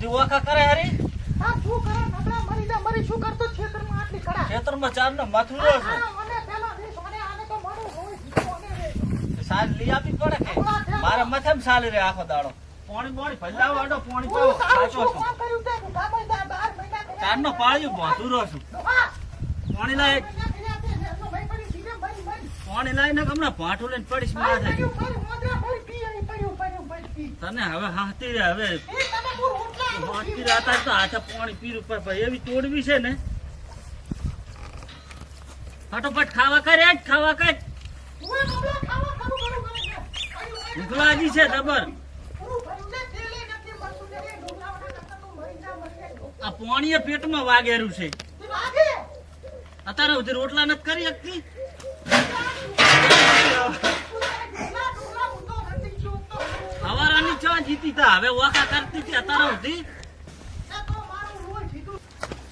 હોતી ઓખા કરે હરી? હા શું કરે? નબળા મરી જા મરી શું કરતો ખેતરમાં આટલી કડા ખેતરમાં ચાર ને માથું રહ્યો છે મને પેલો રીસ મને આને તો મારું હોય ને. સાલ લઈ આપી પડે કે? મારા મથે સાલ રે આખો દાડો. પોણી બોણી ભલાવો આડો પોણી તો સાચો છું. કામ કર્યું તે? ગામમાં જા બાર મહિના કર્યા. ચાર નો પાળ્યું બોધું રહ્યો છું. પાણી પોણી લાય. પાણી લાય. પોણી લાઈને હમણાં ભાઠું લઈને પડીશ મારા. તને હવે હાથી રે હવે. હાથી રાતા તો હાથે પાણી પીર ઉપર ભાઈ. એવી તોડવી છે ને. ફટોફટ ખાવા કરે જ ખાવા કર. કરે છે. જા. આ પોણીએ પેટમાં વાગેરું છે. અત્યારે રોટલા નથી કરી શકતી ડોલા, ડોલા, હું તો નથી જોતો. જીતી તા હવે ઓખા કરતી હતી અત્યારે સુધી તો.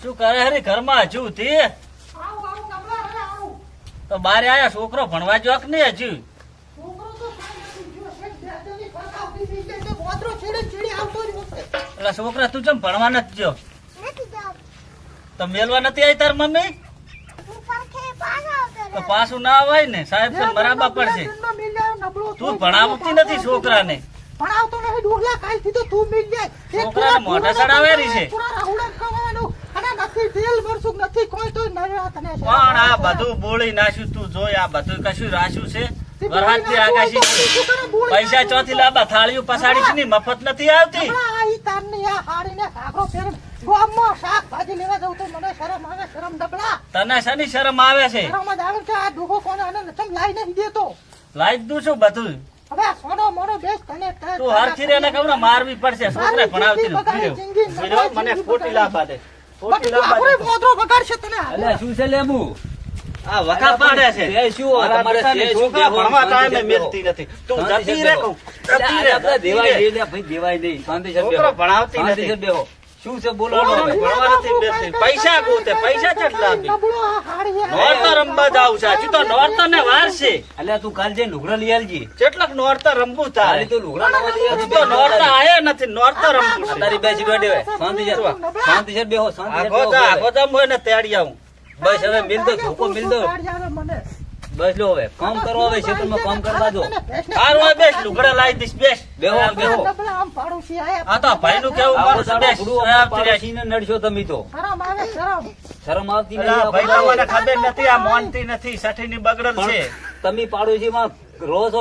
શું કરે હરી ઘરમાં હજુ આવું. તો બારે આયા છોકરો ભણવા જોક નહીં હજુ તો. એટલે છોકરા તું ચમ ભણવા નથી જો તો મેલવા નથી આવી તાર મમ્મી તો પાછું ના આવે ને, સાહેબ તો બરાબર પડશે તું ભણાવતી નથી છોકરાને ભણાવતો નથી ડોહલા કાલથી તો તું મિલ જાય. છોકરાને મોઢા પૂરા છે. પૂરા રાહુડા ખાવાનું અને નથી તેલ મરચું નથી કોઈ તો નડ્યા તને પણ આ બધું બોળી નાખ્યું તું જોઈ આ બધું કશું રાખ્યું છે? વરહાદથી પૈસા ચોથી લાંબા થાળીઓ પસાડી છે ની મફત નથી આવતી? આ તારની આ હાડીને ગામમાં શાકભાજી લેવા જવું તો મને શરમ આવે શરમ ડબલા. તને શની શરમ આવે છે? શરમ જ આવે છે આ ડોહો કોને નચમ લાઈ દેતો. લાઈ દઉં છું બધું. હવે સોનો મોનો બેસ તને તું હરખી રે ને મારવી પડશે છોકરે ભણાવતી નથી મને ખોટી લાભા દે ખોટી લાભા આપણે બગાડશે તને અલ્યા શું છે લેબુ આ વખા પાડે છે. તે શું તમારે પિતાની શું ભણવા ટાઈમે બેહો. નથી. તું જતી રે કહું. જતી રે, દેવાય રે. ભાઈ દેવાય નહીં શાંતિ છે છોકરો ભણાવતી નથી. છે બેહો. શું છે બોલો. પૈસા ગોતે પૈસા કેટલા નોરતા રમવા જાવું છે. હજુ તો નોરતા ને વાર છે. અલ્યા તું કાલ લુગડા લઈ આવજે. કેટલાક નોરતા રમવું ખાલી તો લુગડા હજુ તો નોરતા આયા નથી. નોરતા રમવું છે. તારી બેસી શાંતિ છે. શાંતિ છે બેહો શાંતિ છે આગો જા આગો જા હું એને તેડી આવું. બસ હવે મિલ દો ધોકો મિલ દો. બસ લો હવે કામ કરો હવે ખેતરમાં કામ કરવા દો. હારું હવે બેસ લુગડા લાવી દઈશ બેસ બેહો બેહો. આમ પાડોશી આયા. આ તો ભાઈ નું કેવું મારું બેસ અમારા આવતી નડશો તમે તો. શરમ આવે શરમ. શરમ આવતી એટલે ભાઈ મને ખબર નથી આ માનતી નથી સઠી ની બગડલ છે. તમે પાડોશીમાં રહો છો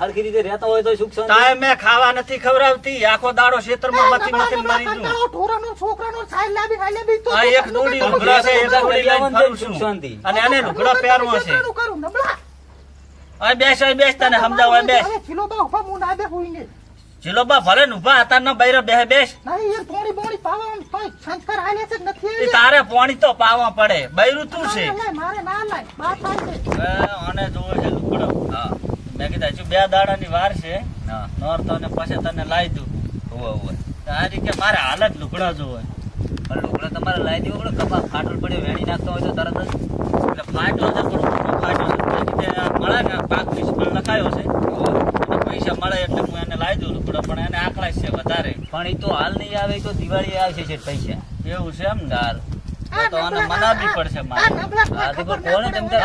હરખી રીતે રહેતા હોય તો સુખ શાંતિ. ટાઈમે ખાવા નથી ખવડાવતી. આખો દાડો ખેતરમાં મથી મથી મરી જુ ઢોરાનો છોકરાનો સાઈડ લાવી હાલે બી તો આ એક દોડી લુગડા છે એક દોડી લઈને ફરું છું. શાંતિ. અને એને લુગડા પહેરવો છે. છોકરાનું કરું નબળા? હવે બેસ તને સમજાવો બેસ. ઊભા ના જીલોબા ભલે ને ઊભા હતા ન બૈરો બે બેસ. નહીં યાર પોણી બોણી પાવા આમ તોય સંસ્કાર હાલે છે નથી તારે પાણી તો પાવા પડે. બૈરું તું છે. મારે ના લાય. બાત થાય છે. હવે જોવે મેં કીધા હજુ બે દાડાની વાર છે. નોરતો ને પછી તને લાવી દઉં. હોવે હોવે. તો આ રીતે મારે હાલ જ લુગડા જોવે પણ લુગડા તમારે લાવી દેવો પડે? કપા ફાટલ પડે વેણી નાખતો હોય તો તરત જ? એટલે છે છે. આ મળે ને પાક નિષ્ફળ લખાયો છે. પૈસા મળે એટલે હું એને લાવી દઉં લુગડો પણ એને આકળા છે વધારે. પણ એ તો હાલ નહીં આવે તો દિવાળી આવશે છે પૈસા. એવું છે એમ ને? તાર તો આને મનાવવી પડશે મારે. કોને તેમ તો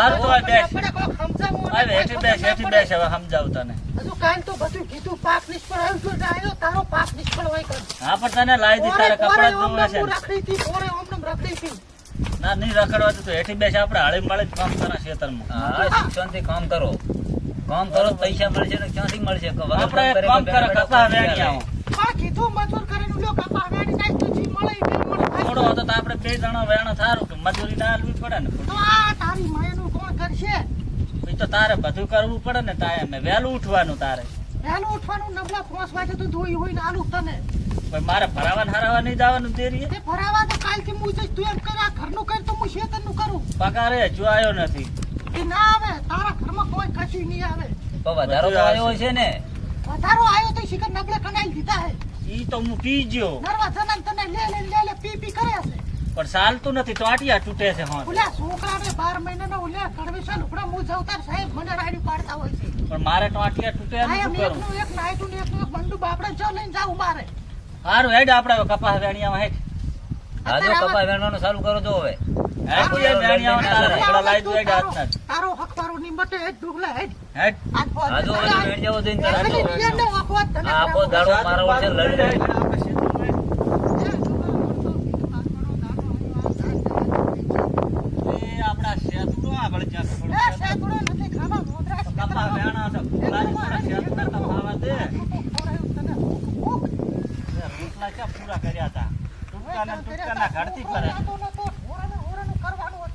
બેસ. પડે, કોઈ સમજાવવું હવે અને હેઠી બેસ ખબર હેઠી ના બેસ હવે સમજાવું તને. હજુ કાલ તો બધું કીધું પાક નિષ્ફળ આવ્યું તો આવ્યો તારો પાક નિષ્ફળ હોય કર હા પણ તને લાવી દઈશ તારે કપડા જ છે ઓમ ને. ઓરે ઓમ નમ રખડી ના નહીં રખડવા તો હેઠી બેસ આપણે હળી મળે કામ કરે ખેતરમાં હા શિક્ષણથી કામ કરો. કામ કરો પૈસા મળશે ને ક્યાંથી મળશે? આપણે કામ કરે કામ કે કરે બેઠા કપા વેણી આવો પણ કીધું મજૂર કરીને લ્યો કપા વેણી નાખ તો જી મળે બી મળે. થોડો હતો તો આપણે બે જણા વેણો થારું કે મજૂરી ના આલવી પડે ને તો આ તારી માયાનું કોણ કરશે? તો તારે બધું કરવું પડે ને ટાઈમે વહેલું ઉઠવાનું તારે. વહેલું ઉઠવાનું નબળા પાંચ વાગે તો ધોઈ હોય ને આલું તને. પણ મારે ભરાવા ને હરાવા નહીં જવાનું તે ભરાવા તો કાલથી હું જઈશ તું એમ કર આ ઘરનું કર તો હું શેતરનું કરું. પગારે હજુ આવ્યો નથી. એ ના આવે તારા ઘરમાં કોઈ કશું નહીં આવે. તો વધારો તો આવ્યો છે ને. વધારો આવ્યો તો શિખર નબળે કનાઈ દીધા હે. ઈ તો હું પી ગયો. નરવા જનન તને લે લે લે લે પી પી કરે છે. પણ ચાલતું નથી ટોટિયા તૂટે છે હોં ઓલા છોકરાને 12 મહિનાના ઓલા કડવી છે લુગડા હું જવતાર સાહેબ મને રાડી પાડતા હોય છે. પણ મારે ટોટિયા તૂટે આ શું કરું? એકનું એક નાયટું ને એકનું એક બંડુ આપણે જો લઈને જાવું મારે. હારું હેડ આપણે કપાસ વેણિયામાં હેડ હા કપાસ કપા વેણવાનું ચાલુ કરો જો હવે. તું તારા હકવારો નિમટે હેડ ડોગલા હેડ. હેડ. આજો તો વેણ જવો જોઈને તરત ખાલી જો. ઈયરનો આખો તને આ આખો દાડો મારા વચ્ચે લડી રહી આપણે શેતુમાં એ આપણા શેતુડો આગળ જ્યાં થોડું એ શેત- શેતુડો નથી ખાવા મોદરા કપાસ વેણા છે ફૂલાની થોડા શેતુડા તો ખાવા દે એ રોટલા ક્યાં પૂરા કર્યા હતા ટૂંકાના ટૂંકાના ઘડતી કરે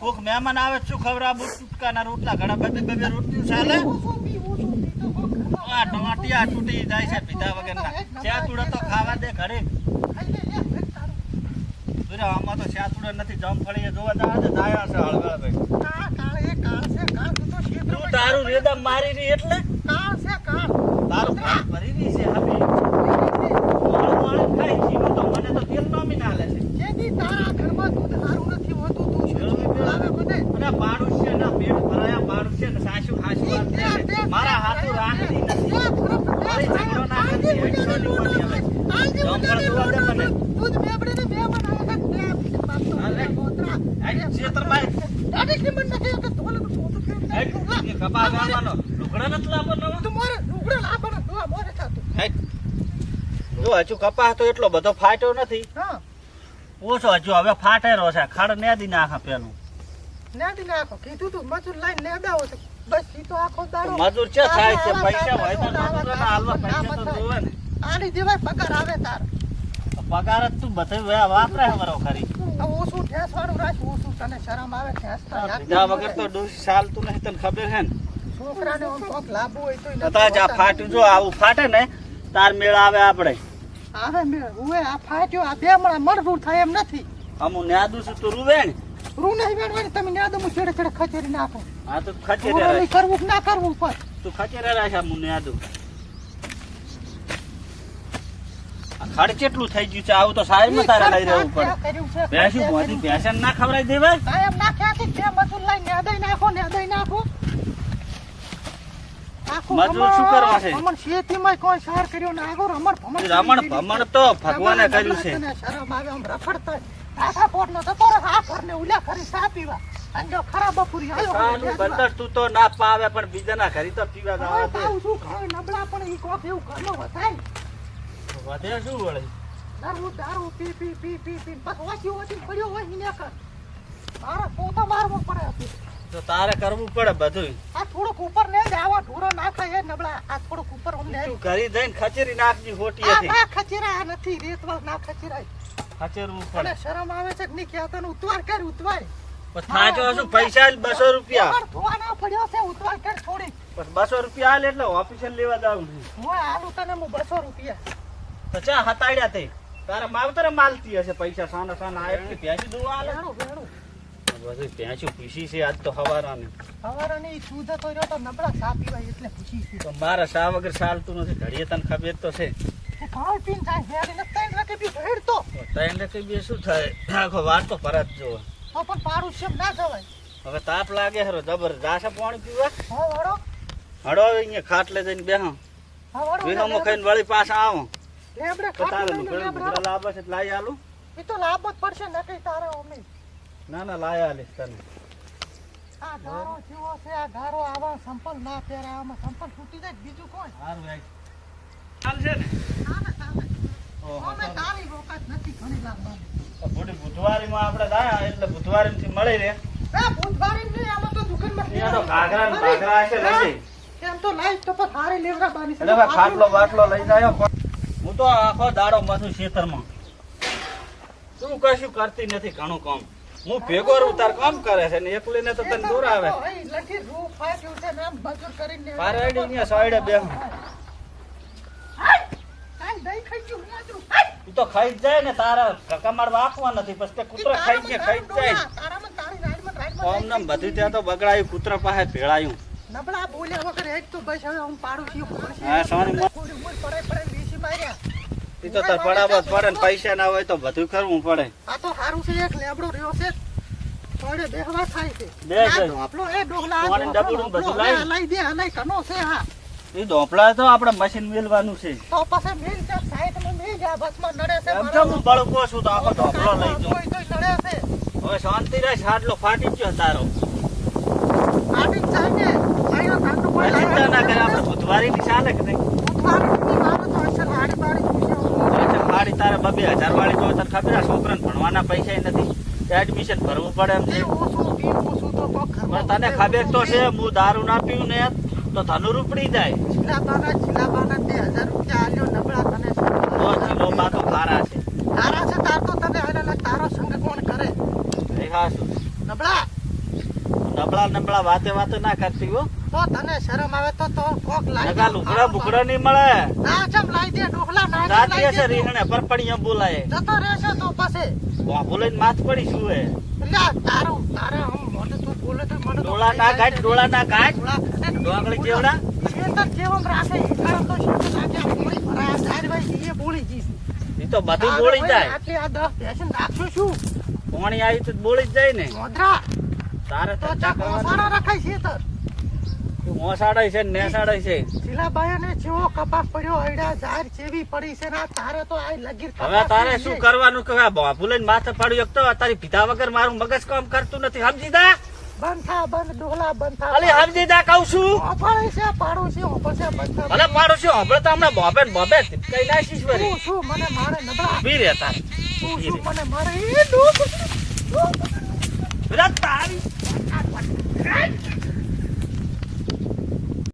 કોક મહેમાન આવે શું ખવડાવું? ટૂંકાના રોટલા ઘણા બબે બબે રોટલું ચાલે? આ ટમાટિયા તૂટી જાય છે પીધા વગરના. શેતુડા તો ખાવા દે ઘરે. જોજો, આમાં તો શેતુડા નથી જમફળી જોવા જવા દે દાયા છે હળવે તું તારું રેદમ મારી રહી એટલે? તારું ભરી રહી છે હવે. વાળ વાળ ખાઈ છે હું તો મને તો તેલ નોમી ના લે છે. અને પાડું છે ના પેટ ભરાયા પાડું છે ને સાસુ હાસુ વાત મારા હાથું રાખતી નથી. મારી ઝઘડો ના કરતી ની હવે. હેડ, એ કપા ગામવાનો લુગડા નથી લાવવાનો. જો હજુ કપાસ તો એટલો બધો ફાટ્યો નથી. ઓછો હજુ હવે ફાટેલો છે. ખડ નેદી નાખા પેલું. કીધું તું મજૂર લઈને લેડાવો છે. બસ ઈ તો આખો દાડો મજૂર છે થાય છે પૈસા હોય તો મજૂરોના હાલવા પૈસા તો જોવે ને. આની પગાર આવે તાર. પગાર જ તું બધે વાપરે હમરો ખરી ઓછું ઠેસ વાળું રાખ ઓછું તને શરમ આવે ઠેસ થાય. બીજા વગર તો ડોસી ચાલતું નહીં તને ખબર હે ને? છોકરાને આમ કોક લાભ હોય તોય નથી કદાચ ફાટ્યું જો આવું ફાટે ને તાર મેળ આવે આપણે. આવે મેળ. હુએ આ ફાટ્યો આ બે મળે મળવું થાય એમ નથી. અમુ ન્યાદું છું તું રૂવે ને? રૂ નહીં તમે ન્યાદો હું છેડે છેડે ખચેરી નાખો. હા તો ખચેરે કરવું કે ના કરવું પણ તું ખચેરે રાખ અમુ ન્યાદું આ ખડ કેટલું થઈ ગયું છે? આવું તો સાઈડમાં તારે લઈ રહેવું પડે. ભેંસું ભોંથી ભેંસન ના ખવડાવી દેવાય કાયમ નાખ્યા છે. બે મજૂર લઈને ન્યાદાઈ નાખો ન્યાદાઈ નાખો. આખું મજૂર શું કરવા છે? અમણ શેતીમાંય કોઈ સાર કર્યો ના. આગળ અમર ભમણ રમણ ભમણ તો ભગવાને કર્યું છે. શરમ આવે આમ રખડતો આખા પોટનો જતો રહે, આ ઘરને ઉલ્યા કરી ચા પીવા. અને જો ખરાબ બપોરી આવ્યો બંદર તું તો ના પાવે પણ બીજાના ઘરે તો પીવા જવા દે. પાઉં શું ખાય નબળા પણ ઈ કોક એવું ઘરનો વધાય વધે શું વળે? દારૂ દારૂ પી પી પી પી પી. બસ ઓછી ઓછી પડ્યો હોય ઈને કર મારે પોતા મારવો પડે તો તારે કરવું પડે બધું આ થોડુંક ઉપર ને જ આવા ઢોરો નાખે એ નબળા. આ થોડુંક ઉપર અમને તું ઘરે જઈને ખચેરી નાખજી હોટી હતી. ના ખચેરાય નથી. રેતવા ના ખચેરાય. ખચેરવું અને પડે શરમ આવે છે કે નહીં કે આ તને ઉતવાર કર ઉતવાય થાચો શું પૈસા બસો રૂપિયા. ધોવાના પડ્યો છે ઉતવાર કર થોડી પછી બસો રૂપિયા હાલ એટલે ઓફિસે લેવા જાવ હું આલું તને હું બસો રૂપિયા. તો ચા હતાડ્યા તે. તારા માવતરે માલતી હશે પૈસા સાના સાના આયે કે ભેંસી દુવા આલે? ભેંસું પીસી છે આજ તો હવારાની. સવારની શુદ્ધ તો રહ્યો તો નબળા ચા પીવાય એટલે ખુશી છે. તો મારા શા વગર ચાલતું નથી. ઘડીએ તને ખબર તો છે. ભાવ પીને ને બી હેડતો તો ત્રણ ને બી શું થાય? આખો વાર તો પરત જોવે. તો પણ પાડું છે ના જવાય. હવે તાપ લાગે હરો જબર જાશે પાણી પીવા? હા વાળો. હડો અહીંયા ખાટલે જઈને બેહો. હા વિહમો ખાઈને વળી પાછા આવો. લેબડે લાવે છે લાઈ આલું. એ તો લાભ જ પડશે ને કઈ તારે અમને ના ના લાઈ આલીશ તને. આ ગારો જેવો છે આ ગારો આવા સંપલ ના પહેરે આમાં સંપલ તૂટી જાય બીજું કોણ સારું આઈ ચાલશે ને. અમે તારી રોકાત નથી ઘણી લાવવાની તો બુધી બુધવારીમાં આપણે લાયા એટલે બુધવારીથી મળી રહે એ બુધવારે નહીં આમાં તો દુકાનમાં અહીંયા તો ઘાઘરા ને ભાખરા હશે લઈ એમ તો પણ હારે લેવરા બાની એટલે ખાટલો બાટલો લઈ જાય હું તો આખો દાડો મથું ખેતરમાં તું કશું કરતી નથી ઘણું કામ. હું ભેગો રહું તાર કામ કરે છે ને એકલીને તો તને દૂર આવે. ને પારેડી અહીંયા સાઈડે ખાઈ તું તો ખાઈ જાય ને તારા કમાડ વાંકવા નથી પછી તે કૂતરો ખાઈ જાય. ખાઈ જાય ઓમ નામ બધું ત્યાં તો બગડાયું કૂતરા પાસે ભેળાયું. નબળા બોલ્યા વગર એક તો બસ હવે હું પાડું છું હા, સોની પડે પડે. એ તો તાર પડાબત પડે ને પૈસા ના હોય તો બધું કરવું પડે. આ તો સારું છે એક લેબડો રહ્યો છે. પડે બેહવા થાય છે. બે છે. આપણો એ ડોગલા પાણી ઢોપલો, બધું લાઈ. લઈ દે લઈ કનો છે હા. એ ડોપલા તો આપણે મશીન મેલવાનું છે. તો પછી છે સાઈડમાં મેલ જા બસમાં નડે છે એમ તો હું બળકો છું તો આખો ડોપલો લઈ જો કોઈ તો નડે છે. હવે શાંતિ રહે સાડલો ફાટી ગયો તારો. ફાટી જાય ને. આયો કાંટો કોઈ ચિંતા ના કરે આપણે બુધવારી ની ચાલે કે નહીં? ઉઠવાનું મારું તો અસર હાડી બાડી પૂછ્યો એટલે બે બબે હજાર વાળી તો તને ખબર છોકરાને ભણવાના પૈસા નથી. એડમિશન ભરવું પડે એમ છે. તને ખબર તો છે. હું દારૂ ના પીવું ને તો ધનુ રૂપડી જાય. તે હજાર રૂપિયા આલ્યો નબળા તને તો બા તો ખારા છે. તારા છે તાર તો તને તારો સંગ કોણ કરે. નબળા? નબળા નબળા વાતે વાતે ના કરતી હો. તો તને શરમ આવે તો તો કોક લાઈ નકા લુકડા બુકડા નહીં મળે. ના ચમ લાઈ દે ડોકલા ના જાતી હશે રીહણે પરપડીયા બોલાય જતો રહેશે તો પાસે વાપુ લઈને માથ પડી શું હે લ્યા તારું તારે હું મોટે તું બોલે તો મને ડોળા ના કાઢ ડોળા ના કાઢે. ડોંગળી કેવડા? શેતર જેવમ રાખે કારણ તો શું લાગે ઉમરી ભરાયા સાહેબ ભાઈ એ બોલી જઈશ ઈ તો બધું બોળી જાય. આટલી આ દસ પેશન રાખશું શું? પાણી આવી તો બોળી જ જાય ને. મોદરા તારે તો તો ચા છે રખાય શેતર મોસાડાય છે ને નેસાડાય છે. શીલાબાઈને જેવો કપાસ પડ્યો હૈડા જાહેર જેવી પડી છે ને તારે તો આ લગીર હવે તારે શું છે. કરવાનું કે બાપુ લઈને માથે પડ્યું એક તો તારી પિતા વગર મારું મગજ કામ કરતું નથી. સમજી દા બંધ થા બંધ ડોલા બંધ થા. અલી સમજી દા કહું છું. ઓફળે છે પાડો છે ઓફર છે બંધ થા. ભલે મારું શું હમણાં તો હમણાં બોબે બોબે કઈ નાખીશ વળી. શું શું મને મારે નબળા? બી રે તારે. શું શું મને મારે? એ ડોક ડોક. બધા તારી